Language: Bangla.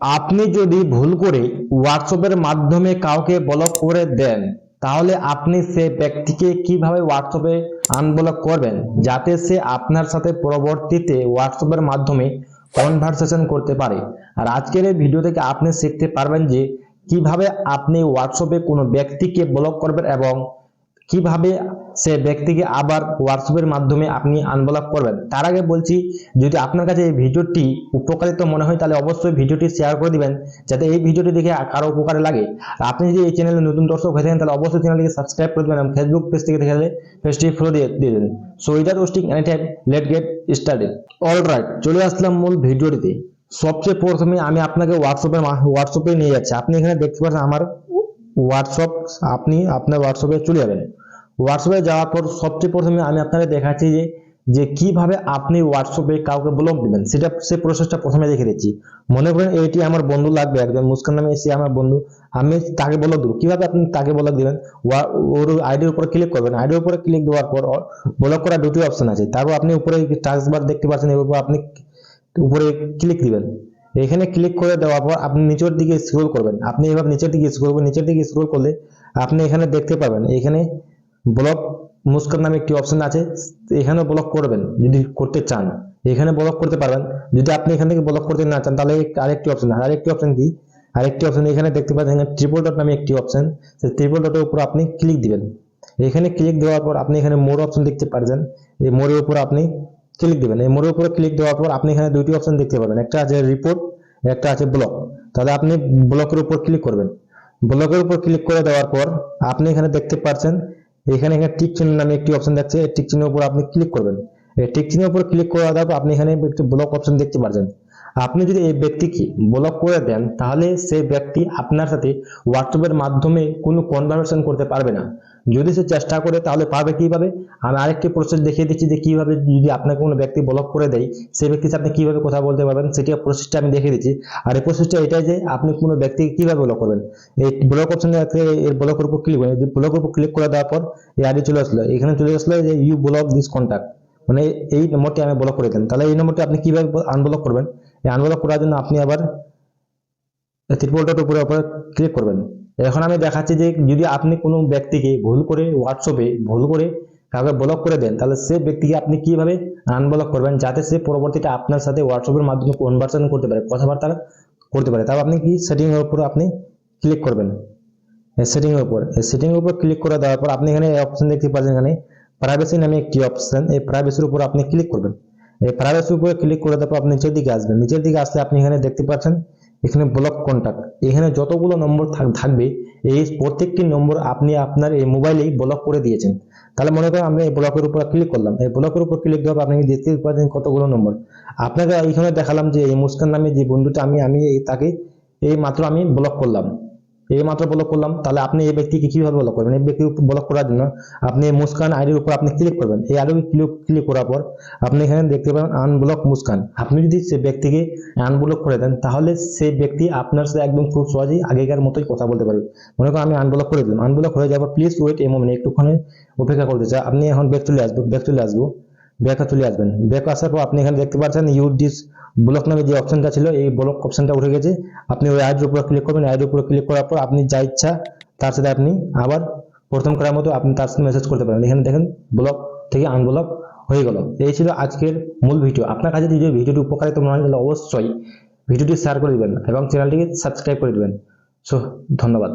আপনি যদি ভুল করে হোয়াটসঅ্যাপের মাধ্যমে কাউকে ব্লক করে দেন, তাহলে আপনি সে ব্যক্তিকে কীভাবে হোয়াটসঅ্যাপে আনব্লক করবেন? যাতে সে আপনার সাথে পরবর্তীতে হোয়াটসঅ্যাপের মাধ্যমে কনভারসেশন করতে পারে। আর আজকের এই ভিডিও থেকে আপনি শিখতে পারবেন যে কীভাবে আপনি হোয়াটসঅ্যাপে কোনো ব্যক্তিকে ব্লক করবেন এবং কীভাবে সে ব্যক্তিকে আবার হোয়াটসঅ্যাপের মাধ্যমে আপনি আনব্লক করবেন? তার আগে বলছি, যদি আপনার কাছে এই ভিডিওটি উপকারিত মনে হয়, তাহলে অবশ্যই ভিডিওটি শেয়ার করে দিবেন, যাতে এই ভিডিওটি দেখে কারও উপকারে লাগে। আর আপনি যদি এই চ্যানেলে নতুন দর্শক হয়ে থাকেন, তাহলে অবশ্যই চ্যানেলটিকে সাবস্ক্রাইব করে দেবেন এবং ফেসবুক পেজ থেকে দেখে পেজটি ফলো দিয়ে দিয়ে দেবেন। So without wasting any time let get started all right চলে আসলাম মূল ভিডিওটিতে। সবচেয়ে প্রথমে আমি আপনাকে হোয়াটসঅ্যাপের হোয়াটসঅ্যাপে নিয়ে যাচ্ছি। আপনি এখানে দেখতে পাচ্ছেন আমার হোয়াটসঅ্যাপ, আপনি আপনার হোয়াটসঅ্যাপে চলে যাবেন। হোয়াটসঅ্যাপে যাওয়ার পর সবচেয়ে প্রথমে আমি আপনাকে দেখাচ্ছি যে যে কীভাবে আপনি হোয়াটসঅ্যাপে কাউকে ব্লক দিবেন, সেটা, সে প্রসেসটা প্রথমে দেখে দিচ্ছি। মনে করেন এইটি আমার বন্ধু লাগবে একজন, মুস্কান নামে এসে আমার বন্ধু, আমি তাকে ব্লক দেবো। কীভাবে আপনি তাকে ব্লক দিবেন? ওর আইডির উপরে ক্লিক করবেন। আইডির উপরে ক্লিক দেওয়ার পর ব্লক করার দুটি অপশন আছে। তারপর আপনি উপরে টাস্ক বার দেখতে পাচ্ছেন এর উপর আপনি উপরে ক্লিক দিবেন। এখানে ক্লিক করে দেওয়ার পর আপনি নিচের দিকে স্ক্রল করবেন। আপনি এভাবে নিচের দিকে স্ক্রল করবেন। নিচের দিকে স্ক্রল করলে আপনি এখানে দেখতে পাবেন এখানে ব্লক মুস্কান নামে একটি অপশন আছে এখানে ব্লক করবেন যদি করতে চান। এখানে ব্লক করতে পারবেন। যদি আপনি এখান থেকে ব্লক করতে না চান, তাহলে আরেকটি অপশন আরেকটি অপশন কি? আরেকটি অপশন এখানে দেখতে পাচ্ছেন ট্রিপল ডট নামে একটি অপশন সেই ট্রিপল ডটের উপর আপনি ক্লিক দিবেন। এখানে ক্লিক দেওয়ার পর আপনি এখানে মোর অপশন দেখতে পারছেন এই মোড়ের উপর আপনি ক্লিক দিবেন। এই মোড়ের উপরে ক্লিক দেওয়ার পর আপনি এখানে দুইটি অপশন দেখতে পাবেন একটা আছে রিপোর্ট একটা আছে ব্লক তাহলে আপনি ব্লকের উপর ক্লিক করবেন। ব্লকের উপর ক্লিক করে দেওয়ার পর আপনি এখানে দেখতে পাচ্ছেন এখানে এখানে টিক চিহ্ন নামে একটি অপশন দেখছে এই টিক চিহ্নের উপর আপনি ক্লিক করবেন। এই টিক চিহ্নের উপর ক্লিক করার পর আপনি এখানে একটি ব্লক অপশন দেখতে পাচ্ছেন আপনি যদি এই ব্যক্তিকে ব্লক করে দেন, তাহলে সেই ব্যক্তি আপনার সাথে হোয়াটসঅ্যাপের মাধ্যমে কোনো কনভারসেশন করতে পারবে না। যদি সে চেষ্টা করে, তাহলে পারবে কীভাবে? আমি আরেকটি প্রসেস দেখিয়ে দিচ্ছি যে কীভাবে যদি আপনাকে কোনো ব্যক্তি ব্লক করে দেয় সেই ব্যক্তির সাথে কীভাবে কথা বলতে পারবেন, সেটি প্রসেসটা আমি দেখিয়ে দিচ্ছি। আর এই প্রসেসটা এটাই যে আপনি কোনো ব্যক্তিকে কীভাবে ব্লক করবেন। এই ব্লক অপশনে এর ব্লকের উপর ক্লিক করবেন। ব্লকের উপর ক্লিক করে দেওয়ার পর এই আইডি চলে আসলো। এখানে চলে আসলো যে ইউ ব্লক দিস কন্ট্যাক্ট মানে এই নম্বরটি আমি ব্লক করে দেন তাহলে এই নম্বরটি আপনি কীভাবে আনব্লক করবেন? আনব্লক করার জন্য আপনি আবার ত্রিপল ডট উপরে উপরে ক্লিক করবেন। এখন আমি দেখাচ্ছি যে যদি আপনি কোনো ব্যক্তিকে ভুল করে হোয়াটসঅ্যাপে ভুল করে কাউকে ব্লক করে দেন, তাহলে সে ব্যক্তিকে আপনি কীভাবে আনব্লক করবেন যাতে সে পরবর্তীতে আপনার সাথে হোয়াটসঅ্যাপের মাধ্যমে কনভারসেশন করতে পারে, কথাবার্তা করতে পারে? তারপর আপনি কি সেটিং এর উপর আপনি ক্লিক করবেন। এই সেটিং এর উপর, এই সেটিং উপর ক্লিক করে দেওয়ার পর আপনি এখানে অপশন দেখতে পাচ্ছেন এখানে প্রাইভেসি নামে একটি অপশন এই প্রাইভেসির উপর আপনি ক্লিক করবেন। এই প্রাইভেসির উপরে ক্লিক করে পর আপনি নিচের দিকে আসবেন। নিচের দিকে আসলে আপনি এখানে দেখতে পাচ্ছেন, এখানে ব্লক কন্টাক্ট এখানে যতগুলো নম্বর থাকবে, এই প্রত্যেকটি নম্বর আপনি আপনার এই মোবাইলেই ব্লক করে দিয়েছেন। তাহলে মনে করেন আমি এই ব্লকের উপর ক্লিক করলাম। এই ব্লকের উপর ক্লিক দেওয়ার আপনি দেখতে পাচ্ছেন কতগুলো নম্বর আপনাকে এইখানে দেখালাম যে এই মুস্কান নামে যে বন্ধুটা আমি আমি তাকে, এই মাত্র আমি ব্লক করলাম। এই মাত্র ব্লক করলাম, তাহলে আপনি এই ব্যক্তিকে কীভাবে ব্লক করবেন? এই ব্যক্তিকে ব্লক করার জন্য আপনি মুস্কান আইডির উপর আপনি ক্লিক করবেন। এই আইডি ক্লিক ক্লিক করার পর আপনি এখানে দেখতে পাবেন আনব্লক মুস্কান। আপনি যদি সে ব্যক্তিকে আনব্লক করে দেন, তাহলে সেই ব্যক্তি আপনার সাথে একদম খুব সহজেই আগেকার মতোই কথা বলতে পারবে। মনে করেন আমি আনব্লক করে দিলাম। আনব্লক হয়ে যাওয়ার প্লিজ ওয়েট এই মোমেন্ট একটুখানি অপেক্ষা করতে চাই। আপনি এখন ব্যাক চলে আসবেন ব্যাক চলে আসব ব্যাকে চলে আসবেন। ব্যাক আসার পর আপনি এখানে দেখতে পাচ্ছেন ইউ ডিস ব্লক নামে যে অপশনটা ছিল, এই ব্লক অপশনটা উঠে গেছে। আপনি ওই আইডির উপর ক্লিক করবেন আইডির উপর ক্লিক করার পর আপনি যা ইচ্ছা তার সাথে আপনি আবার প্রথম করার মতো আপনি তার সাথে মেসেজ করতে পারেন। এখানে দেখেন ব্লক থেকে আনব্লক হয়ে গেল। এই ছিল আজকের মূল ভিডিও আপনার কাছে যদি ভিডিওটি উপকারিত মনে হয় অবশ্যই ভিডিওটি শেয়ার করে দিবেন এবং চ্যানেলটিকে সাবস্ক্রাইব করে দিবেন। সো ধন্যবাদ।